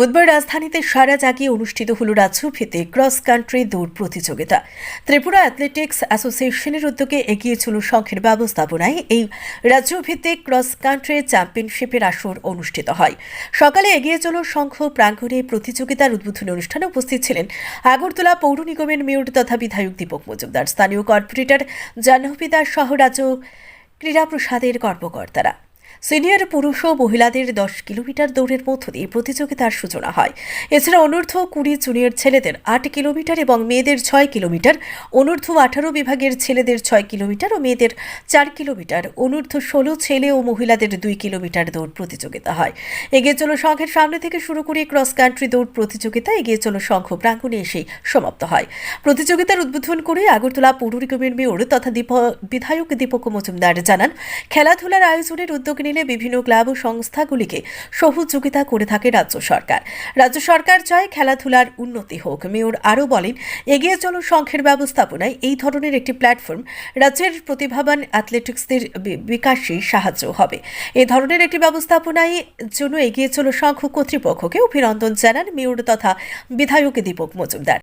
বুধবার রাজধানীতে সারা জাগিয়ে অনুষ্ঠিত হল রাজ্যভিত্তিক ক্রস কান্ট্রি দৌড় প্রতিযোগিতা। ত্রিপুরা অ্যাথলেটিক্স অ্যাসোসিয়েশনের উদ্যোগে এগিয়ে চলল সংঘের ব্যবস্থাপনায়। এই রাজ্যভিত্তিক ক্রস কান্ট্রি চ্যাম্পিয়নশিপের আসর অনুষ্ঠিত হয়। সকালে এগিয়ে চল সংঘ প্রাঙ্গণে প্রতিযোগিতার উদ্বোধনী অনুষ্ঠানে উপস্থিত ছিলেন আগরতলা পৌর নিগমের মেয়র তথা বিধায়ক দীপক মজুমদার। স্থানীয় কর্পোরেটর জাহ্নবী দাস সহ রাজ্য ক্রীড়া প্রসাদের কর্মকর্তারা। সিনিয়র পুরুষ ও মহিলাদের দশ কিলোমিটার দৌড়ের মধ্য দিয়ে প্রতিযোগিতার সূচনা হয়। এছাড়া অনূর্ধ্ব কুড়ি জুনিয়র ছেলেদের আট কিলোমিটার এবং মেয়েদের ছয় কিলোমিটার, অনূর্ধ্ব আঠারো বিভাগের ছেলেদের ছয় কিলোমিটার ও মেয়েদের চার কিলোমিটার, অনূর্ধ্ব ষোলো ছেলে ও মহিলাদের দুই কিলোমিটার দৌড় প্রতিযোগিতা হয়। এগিয়ে চলো সংঘের সামনে থেকে শুরু করে ক্রস কান্ট্রি দৌড় প্রতিযোগিতা এগিয়ে চলো সংঘ প্রাঙ্গণে এসে সমাপ্ত হয়। প্রতিযোগিতার উদ্বোধন করে আগরতলা পৌর নিগমের মেয়র তথা বিধায়ক দীপক মজুমদার জানান, খেলাধুলার আয়োজনের উদ্যোগ নিলে বিভিন্ন ক্লাব ও সংস্থাগুলিকে সহযোগিতা করে থাকে রাজ্য সরকার। রাজ্য সরকার চায় খেলাধুলার উন্নতি হোক। মেয়র আরও বলেন, এগিয়ে চলো সংঘের ব্যবস্থাপনায়। এই ধরনের একটি প্ল্যাটফর্ম রাজ্যের প্রতিভাবান অ্যাথলেটিক্সদের বিকাশে সাহায্য হবে। এই ধরনের একটি ব্যবস্থাপনায় জন্য এগিয়ে চলো সংঘ কর্তৃপক্ষকে অভিনন্দন জানান মেয়র তথা বিধায়ক দীপক মজুমদার।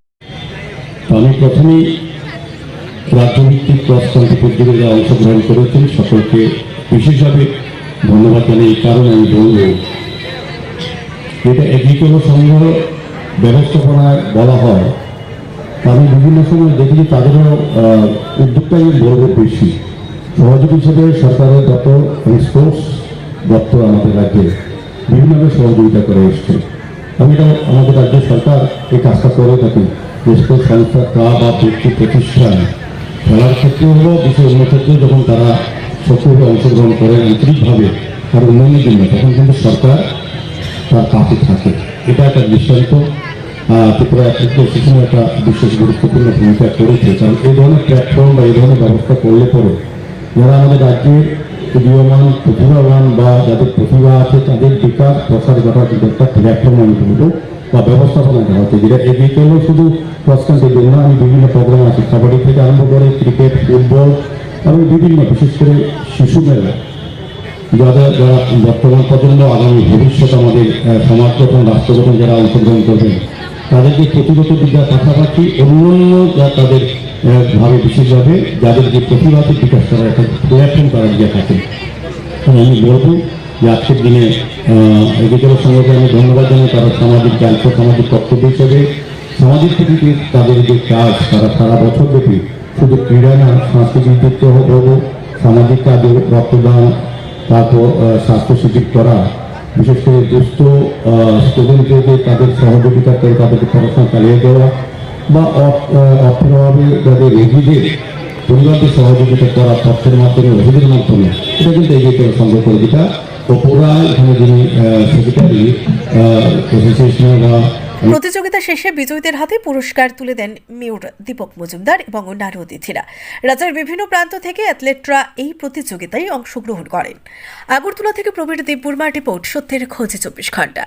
আমি রাজ্যভিত্তিক ক্রস কান্ট্রি প্রতিযোগিতায় অংশগ্রহণ করেছেন সকলকে। বিশেষভাবে ধন্যবাদ জানাই, এই কারণে আমি বলব, এটা এগ্রিকোল সংঘ ব্যবস্থাপনায় বলা হয় কারণ বিভিন্ন সময় দেখি তাদেরও উদ্যোগটাই বলব বেশি। সহযোগী হিসেবে সরকারের দপ্তর এবং স্পোর্টস দপ্তর আমাদের রাজ্যে বিভিন্নভাবে সহযোগিতা করে এসছে। আমি এটা, আমাদের রাজ্য সরকার এই কাজটা করে থাকি স্পোর্টস সংস্থা, ক্লাব বা ব্যক্তি প্রতিষ্ঠান, খেলার ক্ষেত্রে হলো বিশেষ অন্য ক্ষেত্রে যখন তারা সক্রিয়ভাবে অংশগ্রহণ করে আন্তরিকভাবে তার উন্নয়নের জন্য, তখন কিন্তু সরকার তার কাছে থাকে। এটা একটা দৃষ্টান্ত ত্রিপুরা অ্যাপ্লিকেশন একটা বিশেষ গুরুত্বপূর্ণ ভূমিকা করেছে কারণ এই ধরনের প্ল্যাটফর্ম বা এই ধরনের ব্যবস্থা করলে পরে যারা আমাদের রাজ্যের উদীয়মান প্রতিভাবান বা যাদের প্রতিভা আছে, তাদের বিকাশ প্রসার ঘটার কিন্তু একটা প্ল্যাটফর্ম বলব বা ব্যবস্থাপনা করা হচ্ছে, যেটা এগিয়ে চলেও শুধু ক্রস কান্ট্রির জন্য আমি বিভিন্ন প্রোগ্রাম আছে। কাবাডি থেকে আরম্ভ করে ক্রিকেট ফুটবল এবং বিভিন্ন, বিশেষ করে শিশু মেলা যারা যারা বর্তমান প্রজন্ম, আগামী ভবিষ্যৎ আমাদের সমাজ গঠন, রাষ্ট্র গঠন যারা অংশগ্রহণ করবেন তাদেরকে প্রতিগত বিদ্যার পাশাপাশি অন্যান্য যা তাদের ভাবে বিশেষভাবে যাদের যে প্রতিভাকে বিকাশ করার একটা প্ল্যাটফর্ম তারা দিয়ে থাকে। আমি আমি বলব যে আজকের দিনে এগ্রিকালচার সংগঠনে আমি ধন্যবাদ জানাই তারা সামাজিক দায়িত্ব সামাজিক কর্তব্য হিসেবে, সামাজিক থেকে তাদের যে কাজ, তারা সারা বছর ব্যাপী শুধু ক্রীড়া না সাংস্কৃতিক দিক থেকে সামাজিক কাজে রক্তদান, তারপর স্বাস্থ্য শিবির করা, বিশেষ করে দুস্থ স্টুডেন্টদেরকে তাদের সহযোগিতা করে তাদেরকে পড়াশোনা চালিয়ে দেওয়া বা অর্থের অভাবে যাদের রোগীদের পরিবারকে সহযোগিতা করা তথ্যের মাধ্যমে, ওষুধের মাধ্যমে, এটা কিন্তু এগিয়ে চলে সংগ্রহ করে যেটা অপুরা এখানে যিনি সেক্রেটারি অ্যাসোসিয়েশনের বা প্রতিযোগিতা শেষে বিজয়ীদের হাতে পুরস্কার তুলে দেন মেয়র দীপক মজুমদার এবং অন্যান্য অতিথিরা। রাজ্যের বিভিন্ন প্রান্ত থেকে অ্যাথলেটরা এই প্রতিযোগিতায় অংশগ্রহণ করেন। আগরতলা থেকে প্রবীর দেববর্মা রিপোর্ট, সত্যের খোঁজে চব্বিশ ঘণ্টা।